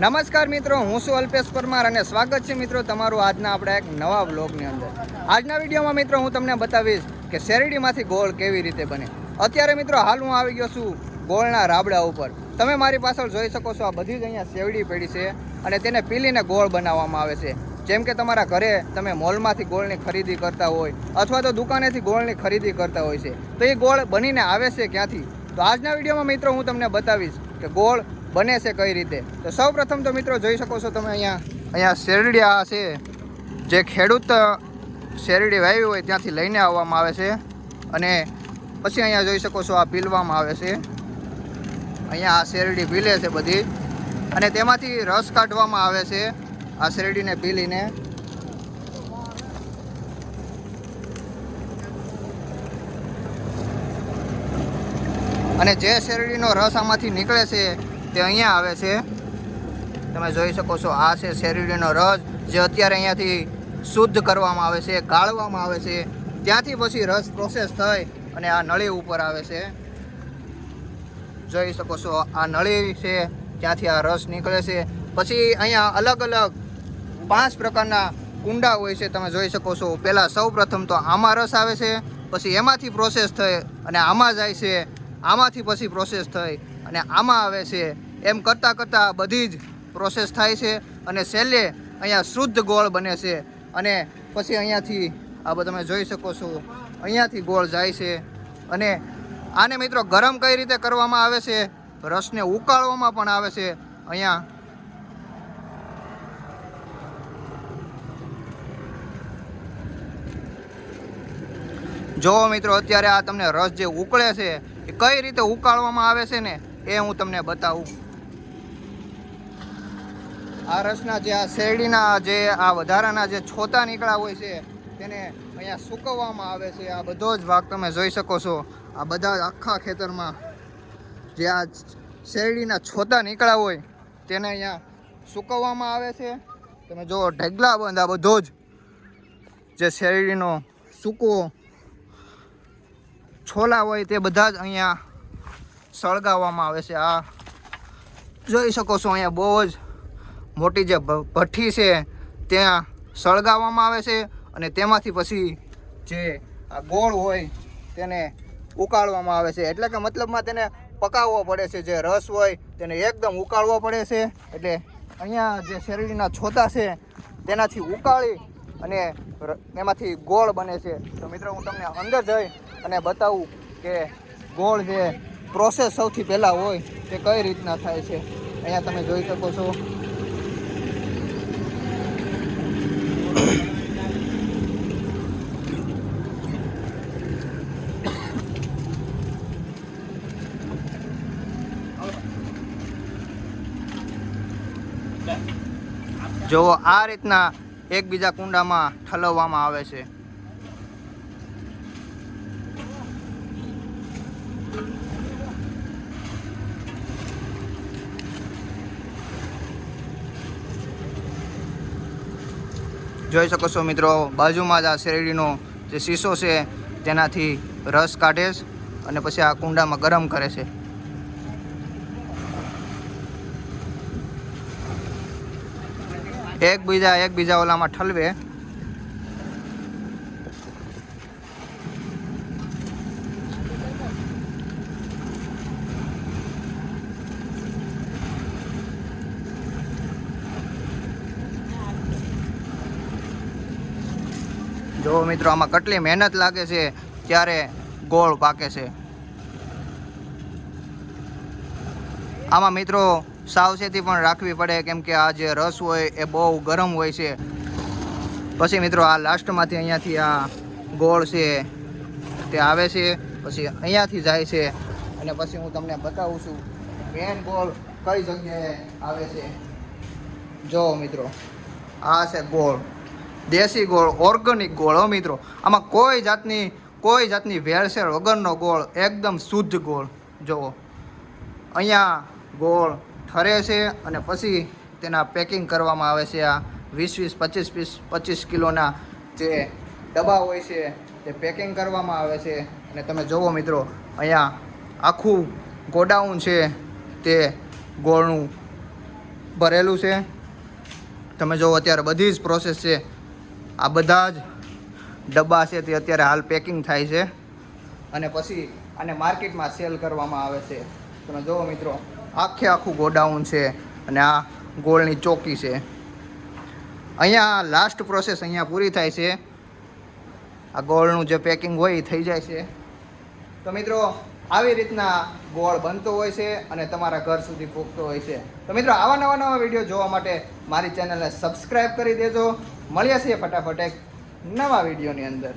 નમસ્કાર મિત્રો, હું છું અલ્પેશ પરમાર અને સ્વાગત છે મિત્રો તમારું આજના આપણા એક નવા બ્લોગની અંદર. આજના વિડીયોમાં મિત્રો હું તમને બતાવીશ કે શેરડીમાંથી ગોળ કેવી રીતે બને. અત્યારે મિત્રો હાલ હું આવી ગયો છું ગોળના રાબડા ઉપર. તમે મારી પાછળ જોઈ શકો છો આ બધી જ અહીંયા શેરડી પડી છે અને તેને પીલીને ગોળ બનાવવામાં આવે છે. જેમ કે તમારા ઘરે તમે મોલમાંથી ગોળની ખરીદી કરતા હોય અથવા તો દુકાનેથી ગોળની ખરીદી કરતા હોય છે. તો એ ગોળ બનીને આવે છે ક્યાંથી? તો આજના વિડીયોમાં મિત્રો હું તમને બતાવીશ કે ગોળ બને છે કઈ રીતે? તો સૌ પ્રથમ તો મિત્રો જોઈ શકો છો તમે અહીંયા અહીંયા શેરડી આ છે. જે ખેડૂત શેરડી વાવી હોય ત્યાંથી લઈને આવવામાં આવે છે. અને પછી અહીંયા જોઈ શકો છો આ પીલવામાં આવે છે. અહીંયા આ શેરડી પીલે છે બધી. અને તેમાંથી રસ કાઢવામાં આવે છે આ શેરડીને પીલીને. અને જે શેરડીનો રસ આમાંથી નીકળે છે તે અહીંયા આવે છે. તમે જોઈ શકો છો, આ છે શેરડીનો રસ, જે અત્યારે અહીંયાથી શુદ્ધ કરવામાં આવે છે, ગાળવામાં આવે છે. ત્યાંથી પછી રસ પ્રોસેસ થઈ અને આ નળી ઉપર આવે છે. જોઈ શકો છો, આ નળી છે, ત્યાંથી આ રસ નીકળે છે. પછી અહીંયા અલગ અલગ પાંચ પ્રકારના કુંડા હોય છે, તમે જોઈ શકો છો. પહેલાં સૌ પ્રથમ તો આમાં રસ આવે છે, પછી એમાંથી પ્રોસેસ થઈ અને આમાં જાય છે. આમાંથી પછી પ્રોસેસ થઈ અને આમાં આવે છે, એમ કરતાં કરતાં બધી જ પ્રોસેસ થાય છે અને છેલ્લે અહીંયા શુદ્ધ ગોળ બને છે. અને પછી અહીંયાથી, આ બધા તમે જોઈ શકો છો, અહીંયાથી ગોળ જાય છે. અને આને મિત્રો ગરમ કઈ રીતે કરવામાં આવે છે, રસને ઉકાળવામાં પણ આવે છે, અહીંયા. જો મિત્રો અત્યારે આ તમને રસ જે ઉકળે છે, એ કઈ રીતે ઉકાળવામાં આવે છે ને? એ હું તમને બતાવું. આ રસના જે આ શેરડીના જે આ વધારાના જે છોતા નીકળ્યા હોય છે, તેને અહીંયા સૂકવવામાં આવે છે. આ બધો જ ભાગ તમે જોઈ શકો છો. આ બધા આખા ખેતરમાં જે આ શેરડીના છોતા નીકળ્યા હોય, તેને અહીંયા સૂકવવામાં આવે છે. તમે જો ઢગલા બંધ. આ બધો જ જે શેરડીનો સૂકવો છોલા હોય, તે બધા જ અહીંયા સળગાવવામાં આવે છે. આ જોઈ શકો છો, અહીંયા બહુ જ મોટી જે ભઠ્ઠી છે, ત્યાં સળગાવવામાં આવે છે અને તેમાંથી પછી જે આ ગોળ હોય તેને ઉકાળવામાં આવે છે. એટલે કે મતલબમાં તેને પકાવવો પડે છે. જે રસ હોય તેને એકદમ ઉકાળવો પડે છે. એટલે અહીંયા જે શેરડીના છોતા છે તેનાથી ઉકાળી અને એમાંથી ગોળ બને છે. તો મિત્રો, હું તમને અંદર જઈ અને બતાવું કે ગોળ જે પ્રોસેસ સૌથી પહેલાં હોય તે કઈ રીતના થાય છે. અહીંયા તમે જોઈ શકો છો. જો આ રીતના એકબીજા કુંડામાં ઠલવવામાં આવે છે. જોઈ શકો છો મિત્રો, બાજુમાં જ આ શેરડીનો જે શીશો છે, તેનાથી રસ કાઢે છે અને પછી આ કુંડામાં ગરમ કરે છે. એકબીજા એકબીજા ઓલામાં ઠલવે. જો મિત્રો, આમાં કેટલી મહેનત લાગે છે ત્યારે ગોળ પાકે છે. આમાં મિત્રો, સાવચેતી પણ રાખવી પડે, કેમ કે આ જે રસ હોય એ બહુ ગરમ હોય છે. પછી મિત્રો, આ લાસ્ટમાંથી અહીંયાથી આ ગોળ છે, તે આવે છે, પછી અહીંયાથી જાય છે, અને પછી હું તમને બતાવું છું મેન ગોળ કઈ જગ્યાએ આવે છે. જો મિત્રો, આ છે ગોળ. દેશી ગોળ ઓર્ગેનિક ગોળ. હો મિત્રો, આમાં કોઈ જાતની કોઈ જાતની વેળસેળ વગરનો ગોળ, એકદમ શુદ્ધ ગોળ. જુઓ. અહીંયા ગોળ ઠરે છે અને પછી તેના પેકિંગ કરવામાં આવે છે આ વીસ વીસ પચીસ વીસ પચીસ કિલોના જે ડબ્બા હોય છે તે પેકિંગ કરવામાં આવે છે. અને તમે જુઓ મિત્રો, અહીંયા આખું ગોડાઉન છે તે ગોળનું ભરેલું છે. તમે જુઓ, અત્યારે બધી જ પ્રોસેસ છે. આ બધા જ ડબ્બા છે તે અત્યારે હાલ પેકિંગ થાય છે. અને પછી આને માર્કેટમાં સેલ કરવામાં આવે છે. તમે જુઓ મિત્રો, આખે આખું ગોડાઉન છે અને આ ગોળની ચોકી છે. અહીંયા લાસ્ટ પ્રોસેસ અહીંયા પૂરી થાય છે. આ ગોળનું જે પેકિંગ હોય એ થઈ જાય છે. તો મિત્રો, આવી રીતના ગોળ બનતો હોય છે અને તમારા ઘર સુધી પૂગતો હોય છે. તો મિત્રો, આવા નવા નવા વીડિયો જોવા માટે મારી ચેનલને સબસ્ક્રાઈબ કરી દેજો. મળીએ છીએ ફટાફટ એક નવા વિડીયોની અંદર.